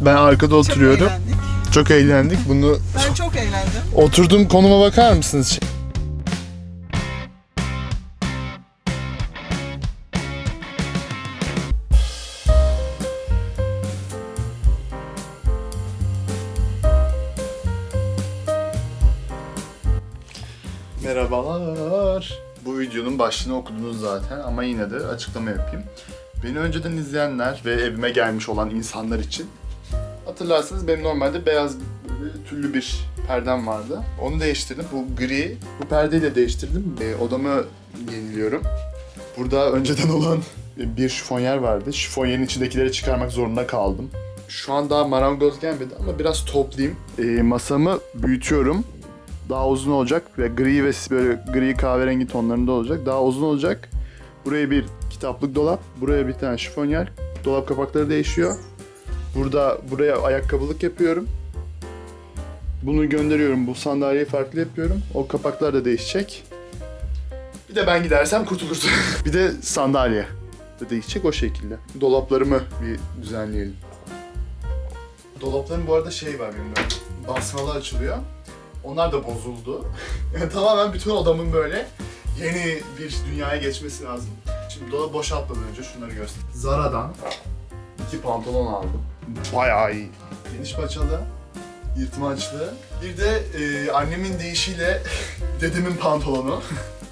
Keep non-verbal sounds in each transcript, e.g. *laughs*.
Ben arkada Çok oturuyorum. eğlendik. Çok eğlendik. Bunu Ben çok eğlendim. oturduğum konuma bakar mısınız? Merhabalar. Bu videonun başlığını okudunuz zaten ama yine de açıklama yapayım. Beni önceden izleyenler ve evime gelmiş olan insanlar için hatırlarsanız benim normalde beyaz tüllü bir perdem vardı. Onu değiştirdim. Bu gri. Bu perdeyi de değiştirdim. E, odamı yeniliyorum. Burada önceden olan bir şifonyer vardı. Şifonyerin içindekileri çıkarmak zorunda kaldım. Şu an daha marangoz gelmedi ama biraz toplayayım. E, masamı büyütüyorum daha uzun olacak ve gri ve böyle gri kahverengi tonlarında olacak. Daha uzun olacak. Buraya bir kitaplık dolap, buraya bir tane şifonyer. Dolap kapakları değişiyor. Burada buraya ayakkabılık yapıyorum. Bunu gönderiyorum. Bu sandalyeyi farklı yapıyorum. O kapaklar da değişecek. Bir de ben gidersem kurtulursun. *laughs* bir de sandalye de değişecek o şekilde. Dolaplarımı bir düzenleyelim. Dolapların bu arada şey var benim. Basmalı açılıyor. Onlar da bozuldu. *laughs* Yani tamamen bütün odamın böyle yeni bir dünyaya geçmesi lazım. Şimdi dolabı boşaltmadan önce şunları göster. Zara'dan iki pantolon aldım. Bayağı iyi. Geniş paçalı, yırtmaçlı. Bir de e, annemin deyişiyle *laughs* dedemin pantolonu.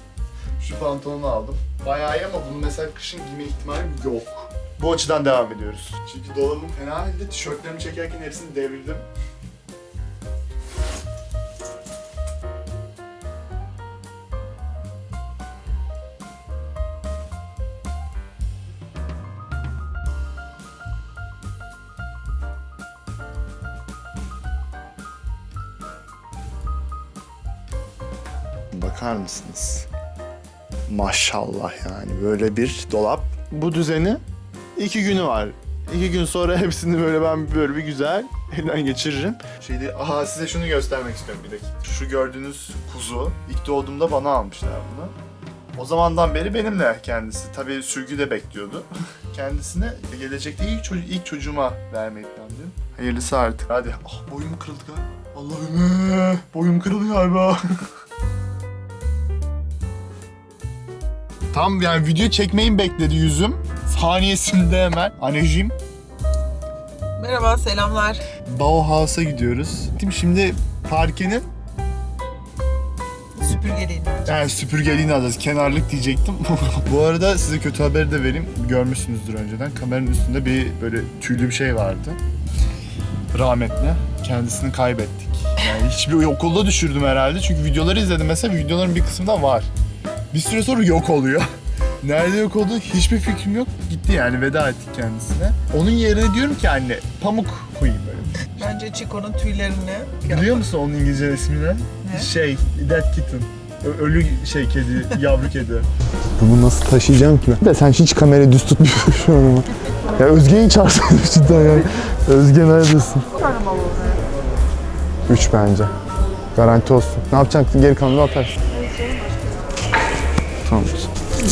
*laughs* Şu pantolonu aldım. Bayağı iyi ama bunu mesela kışın giyme ihtimalim yok. Bu açıdan devam ediyoruz. Çünkü dolabım fena halde tişörtlerimi çekerken hepsini devirdim. Bakar mısınız? Maşallah yani böyle bir dolap. Bu düzeni iki günü var. İki gün sonra *laughs* hepsini böyle ben böyle bir güzel elden geçiririm. Şeyde, aha size şunu göstermek istiyorum bir dakika. Şu gördüğünüz kuzu ilk doğduğumda bana almışlar bunu. O zamandan beri benimle kendisi. Tabii sürgü de bekliyordu. *laughs* Kendisine gelecekte ilk, çocuğu, ilk çocuğuma vermeyi planlıyorum. Hayırlısı artık. Hadi. Ah boyum kırıldı galiba. Allah'ım. Boyum kırıldı galiba. *laughs* Tam yani video çekmeyi bekledi yüzüm. Saniyesinde hemen. Anneciğim. Merhaba, selamlar. Bauhaus'a gidiyoruz. Şimdi parkenin Süpürgeliyim. yani süpürgeliğini alacağız. Kenarlık diyecektim. *laughs* Bu arada size kötü haberi de vereyim. Görmüşsünüzdür önceden. Kameranın üstünde bir böyle tüylü bir şey vardı. Rahmetli. Kendisini kaybettik. Yani hiçbir okulda düşürdüm herhalde. Çünkü videoları izledim mesela. Videoların bir kısmında var. Bir süre sonra yok oluyor. *laughs* Nerede yok olduğu hiçbir fikrim yok. Gitti yani veda ettik kendisine. Onun yerine diyorum ki anne pamuk koyayım böyle. Bence Chico'nun tüylerini... Biliyor musun onun İngilizce ismini? Ne? Şey, Dead Kitten. Ö- Ölü şey kedi, *laughs* yavru kedi. Bunu nasıl taşıyacağım ki ben? De sen hiç kamerayı düz tutmuyorsun şu an ama. Ya Özge'yi çağırsaydın cidden yani. Özge neredesin? Üç bence. Garanti olsun. Ne yapacaksın? Geri kalanını atarsın. Tamam.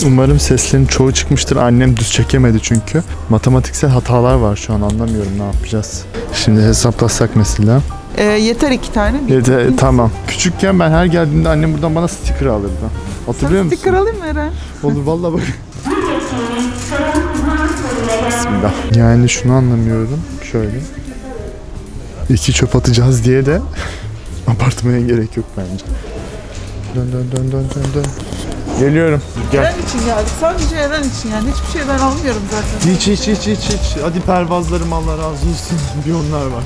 Umarım seslerin çoğu çıkmıştır. Annem düz çekemedi çünkü. Matematiksel hatalar var şu an anlamıyorum ne yapacağız. Şimdi hesaplasak mesela. Ee, yeter iki tane. Bir Yedi, tamam. Küçükken ben her geldiğimde annem buradan bana sticker alırdı. Hatırlıyor musun? Sticker alayım mı Eren? Olur vallahi bak. Bismillah. Yani şunu anlamıyorum. Şöyle. İki çöp atacağız diye de *laughs* abartmaya gerek yok bence. Dön dön dön dön dön dön. Geliyorum. Gel. Eren için geldik. Sadece Eren için yani. Hiçbir şey ben almıyorum zaten. Hiç hiç hiç hiç hiç. Hadi pervazlarım Allah razı olsun. *laughs* bir onlar var.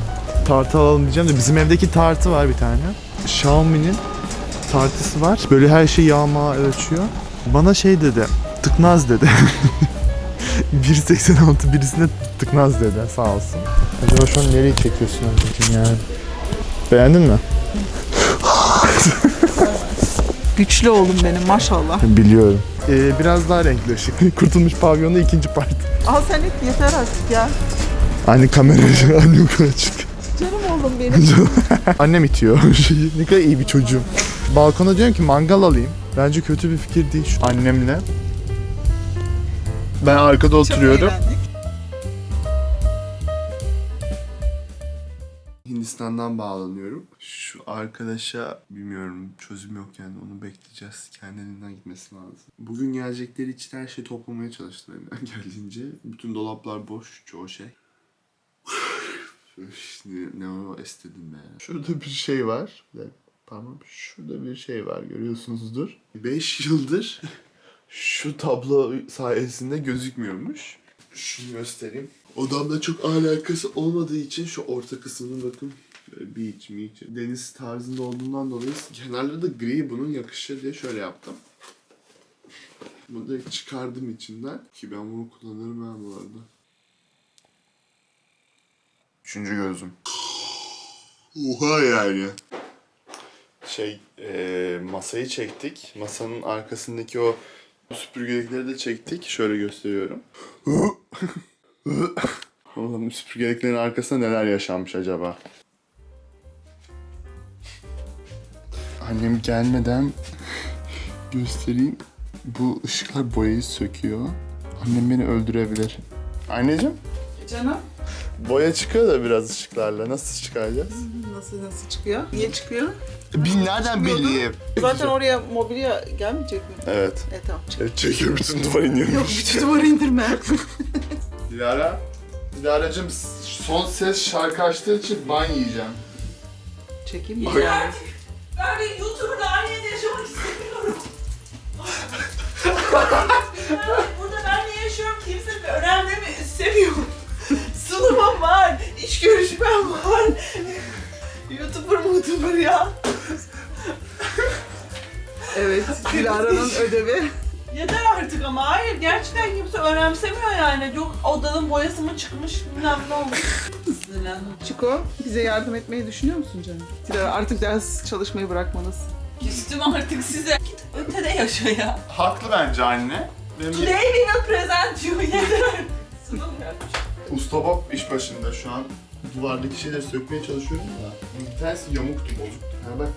Tartı alalım diyeceğim de bizim evdeki tartı var bir tane. Xiaomi'nin tartısı var. Böyle her şey yağma ölçüyor. Bana şey dedi. Tıknaz dedi. *laughs* 1.86 birisine tıknaz dedi sağ olsun. Acaba şu an nereyi çekiyorsun anneciğim yani? Beğendin mi? *laughs* Güçlü oğlum benim maşallah. Biliyorum. Ee, biraz daha renkli ışık. *laughs* Kurtulmuş pavyonda ikinci part. Al sen et yeter artık ya. Anne kamera *laughs* anne yukarı açık. Canım oğlum benim. *laughs* Annem itiyor şeyi. Ne kadar iyi bir çocuğum. Balkona diyorum ki mangal alayım. Bence kötü bir fikir değil şu annemle. Ben arkada Çok oturuyorum. eğlendik. Hindistan'dan bağlanıyorum. Şu arkadaşa bilmiyorum çözüm yok yani onu bekleyeceğiz. Kendiliğinden gitmesi lazım. Bugün gelecekleri için her şeyi toplamaya çalıştım elimden *laughs* geldiğince. Bütün dolaplar boş çoğu şey. *laughs* Şimdi ne o estedim be. Şurada bir şey var. Tamam şurada bir şey var görüyorsunuzdur. 5 yıldır *laughs* şu tablo sayesinde gözükmüyormuş. Şunu göstereyim. Odamda çok alakası olmadığı için şu orta kısmını bakın. Böyle beach, beach, deniz tarzında olduğundan dolayı kenarları da gri bunun yakışır diye şöyle yaptım. Bunu da çıkardım içinden. Ki ben bunu kullanırım ben bu arada. Üçüncü gözüm. Oha yani. Şey, eee, masayı çektik. Masanın arkasındaki o süpürgelikleri de çektik. Şöyle gösteriyorum. *laughs* Oğlum süpürgeliklerin arkasında neler yaşanmış acaba? Annem gelmeden göstereyim. Bu ışıklar boyayı söküyor. Annem beni öldürebilir. Anneciğim, Canım boya çıkıyor da biraz ışıklarla. Nasıl çıkaracağız? nasıl nasıl çıkıyor? Niye çıkıyor? Bir nereden Çıkıyordu. bileyim? Zaten oraya mobilya gelmeyecek mi? Evet. E tamam çekiyor bütün duvar iniyormuş. Yok bütün duvarı indirme. *laughs* Dilara, Dilara'cığım son ses şarkı açtığı için ban yiyeceğim. Çekeyim mi? Ben de YouTuber'da aynı evde yaşamak istemiyorum. Burada ben ne yaşıyorum kimse bir önemli mi istemiyorum. Sunumum var, iş görüşmem var. YouTuber YouTuber ya. Evet. Dilara'nın ödevi. Yeter artık ama hayır gerçekten kimse önemsemiyor yani. Yok odanın boyası mı çıkmış bilmem ne olmuş. Sinirlendim. Çiko bize yardım etmeyi düşünüyor musun canım? Dilara artık ders çalışmayı bırakmalısın. Küstüm artık size. Git ötede yaşa ya. Haklı bence anne. Benim Today we will present you. Yeter artık. Sunum yapmış. Usta Bob iş başında şu an. Duvardaki şeyleri sökmeye çalışıyorum da. Bir tanesi yamuktu, bozuktu. Ha bak.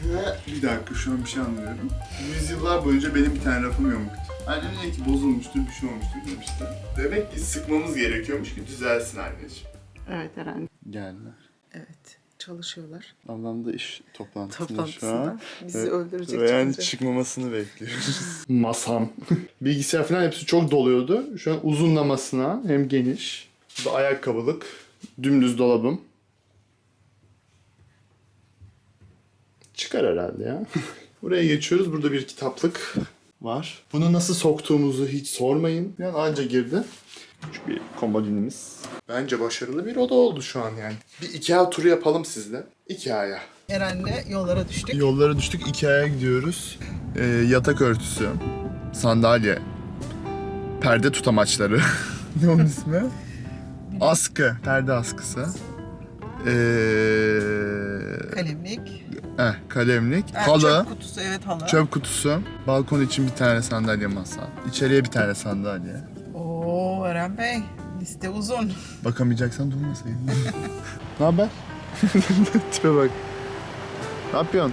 Ha, Bir dakika şu an bir şey anlıyorum. Yüzyıllar boyunca benim bir tane rafım yamuktu. Annem dedi ki bozulmuştur, bir şey olmuştur demişti. Demek ki sıkmamız gerekiyormuş ki düzelsin anneciğim. Evet Eren. Geldiler. Evet. Çalışıyorlar. Ablam da iş toplantısında, şu Toplantısında. an. Bizi Evet. öldürecek Ve yani çıkmamasını bekliyoruz. *laughs* Masam. Bilgisayar falan hepsi çok doluyordu. Şu an uzunlamasına hem geniş. Bu da ayakkabılık. Dümdüz dolabım. Çıkar herhalde ya. *laughs* Buraya geçiyoruz. Burada bir kitaplık var. Bunu nasıl soktuğumuzu hiç sormayın. Yani anca girdi. Küçük bir komodinimiz. Bence başarılı bir oda oldu şu an yani. Bir Ikea turu yapalım sizle. Ikea'ya. Eren'le yollara düştük. Yollara düştük. Ikea'ya gidiyoruz. Ee, yatak örtüsü, sandalye, perde tutamaçları. *laughs* ne onun ismi? Askı, perde askısı. Ee, Kalemlik. Eh, kalemlik, Ha, halı, Çöp kutusu evet halı. çöp kutusu, balkon için bir tane sandalye masa, içeriye bir tane sandalye. Oo Eren Bey. Liste uzun. Bakamayacaksan durmasaydın. *laughs* ne haber? *laughs* Tipe bak. Ne yapıyorsun?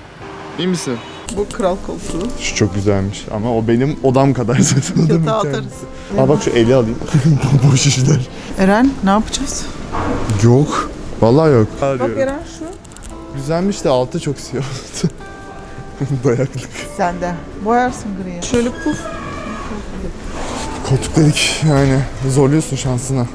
İyi misin? Bu kral koltuğu. Şu çok güzelmiş ama o benim odam kadar *laughs* zaten Yatağa kendisi. atarız. Aa bak şu eli alayım. Boş işler. Eren ne yapacağız? Yok. Vallahi yok. Bak Eren şu. Güzelmiş de altı çok siyah oldu. *laughs* Dayaklık. Sen de. Boyarsın griye. Şöyle puf. Koltuk dedik yani. Zorluyorsun şansına.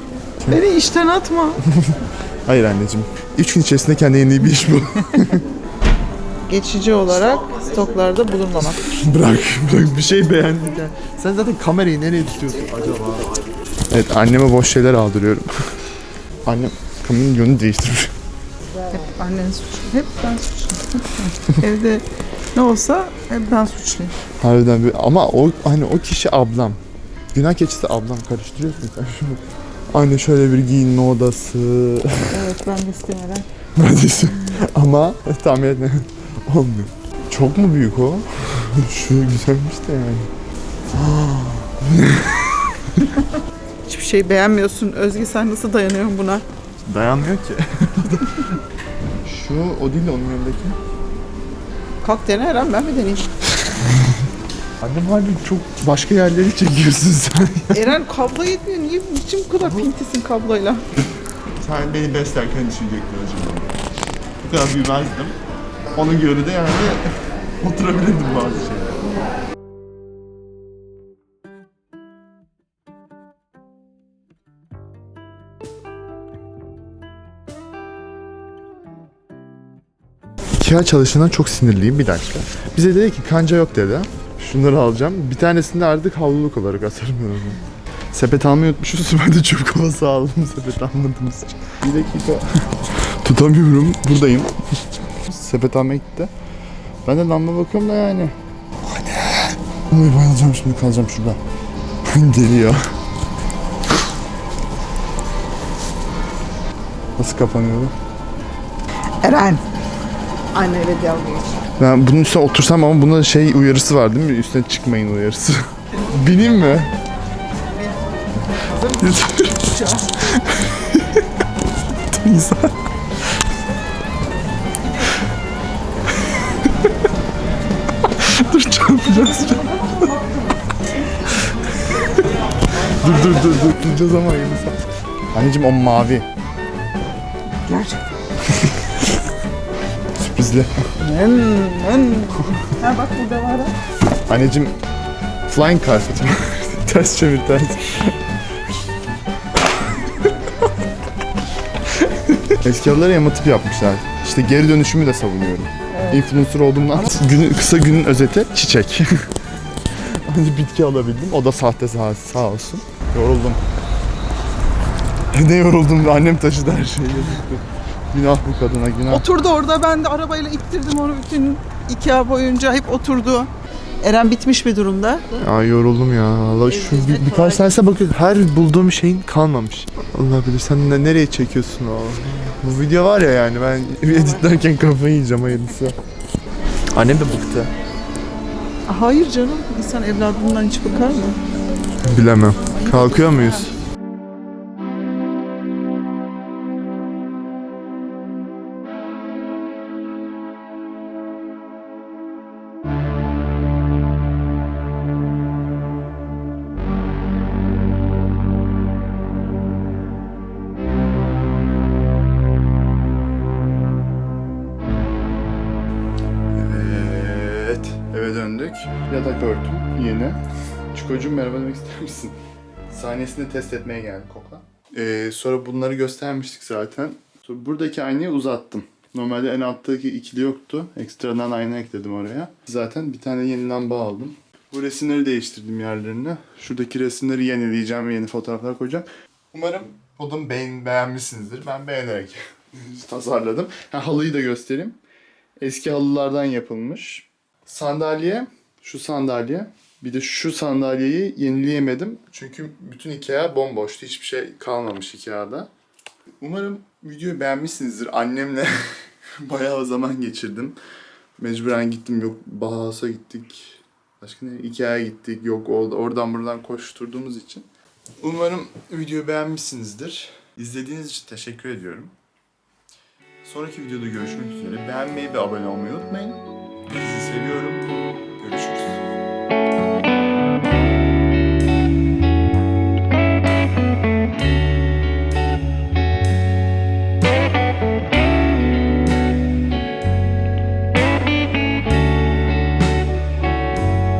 Beni işten atma. *laughs* Hayır anneciğim. Üç gün içerisinde kendine yeni bir iş bul. *laughs* Geçici olarak stoklarda bulunmamak. bırak, bırak. Bir şey beğendik ya. Sen zaten kamerayı nereye tutuyorsun acaba? Evet anneme boş şeyler aldırıyorum. Annem kameranın yönünü değiştirmiş. Hep annen suçlu. Hep ben suçluyum. *laughs* Evde ne olsa hep ben suçluyum. Harbiden bir, ama o hani o kişi ablam. Günah keçisi ablam karıştırıyorsun *laughs* şunu. Anne şöyle bir giyinme odası. *laughs* Evet ben de istemeden. Neredeyse. ama tahmin etme. Olmuyor. Çok mu büyük o? Şu güzelmiş de yani. Hiçbir şey beğenmiyorsun. Özge sen nasıl dayanıyorsun buna? Dayanmıyor ki. Şu o değil de onun yanındaki. Kalk dene Eren ben mi deneyeyim? Annem harbi çok başka yerleri çekiyorsun sen. *laughs* Eren kablo yetmiyor. Niye niçin bu kadar pintisin kabloyla? sen beni beslerken düşünecektin acaba. kadar büyümezdim. Onun göre de yani *laughs* oturabilirdim bazı şeyler. Ikea çalışandan çok sinirliyim bir dakika. Bize dedi ki kanca yok dedi. Şunları alacağım. Bir tanesini de artık havluluk olarak atarım ben onu. Sepet almayı unutmuşuz. *laughs* Ben de çöp kovası aldım sepet almadığımız için. Bir dakika. Tutamıyorum. Buradayım. sepet almaya gitti. Ben de lamba bakıyorum da yani. Hadi. Ay bayılacağım şimdi kalacağım şurada. Geliyor. Nasıl kapanıyor? Eren. Anneyle dalga geç. Ben bunun üstüne otursam ama bunda şey uyarısı var değil mi? Üstüne çıkmayın uyarısı. *laughs* Bineyim mi? İnsan. *laughs* dur çarpacağız. dur dur dur dur duracağız ama yine Anneciğim o mavi. Gerçekten. Sürprizli. En, en. Ha bak burada var ha. Anneciğim flying carpet *laughs* ters çevir ters. Eski halıları yamatıp yapmışlar. İşte geri dönüşümü de savunuyorum. Influencer olduğumdan *laughs* günün, kısa günün özeti çiçek. Önce *laughs* bitki alabildim. O da sahte sağ, sağ olsun. Yoruldum. Ne yoruldum. Annem taşıdı her şeyi. Günah bu kadına günah. Oturdu orada ben de arabayla ittirdim onu bütün iki ay boyunca hep oturdu. Eren bitmiş bir durumda. Ya yoruldum ya. Allah şu bir, birkaç tanesi bakıyorum. Her bulduğum şeyin kalmamış. Allah bilir sen ne, nereye çekiyorsun o? Bu video var ya yani ben editlerken kafayı yiyeceğim hayırlısı. Annem de bıktı. Hayır canım insan evladından hiç bakar mı? Bilemem. Kalkıyor muyuz? Eve döndük. Yatak örtüm yeni. Çikocuğum merhaba demek ister misin? Sahnesini test etmeye geldik Kokla. Ee, sonra bunları göstermiştik zaten. Sonra buradaki aynayı uzattım. Normalde en alttaki ikili yoktu. Ekstradan ayna ekledim oraya. Zaten bir tane yeni lamba aldım. Bu resimleri değiştirdim yerlerini. Şuradaki resimleri yenileyeceğim ve yeni fotoğraflar koyacağım. Umarım odamı beğen beğenmişsinizdir. Ben beğenerek *laughs* tasarladım. Ha, halıyı da göstereyim. Eski halılardan yapılmış. Sandalye, şu sandalye. Bir de şu sandalyeyi yenileyemedim. Çünkü bütün Ikea bomboştu. Hiçbir şey kalmamış Ikea'da. Umarım videoyu beğenmişsinizdir. Annemle *laughs* bayağı zaman geçirdim. Mecburen gittim. Yok Bahas'a gittik. Başka ne? Ikea'ya gittik. Yok orada- oradan buradan koşturduğumuz için. Umarım videoyu beğenmişsinizdir. İzlediğiniz için teşekkür ediyorum. Sonraki videoda görüşmek üzere. Beğenmeyi ve abone olmayı unutmayın. Sizi seviyorum.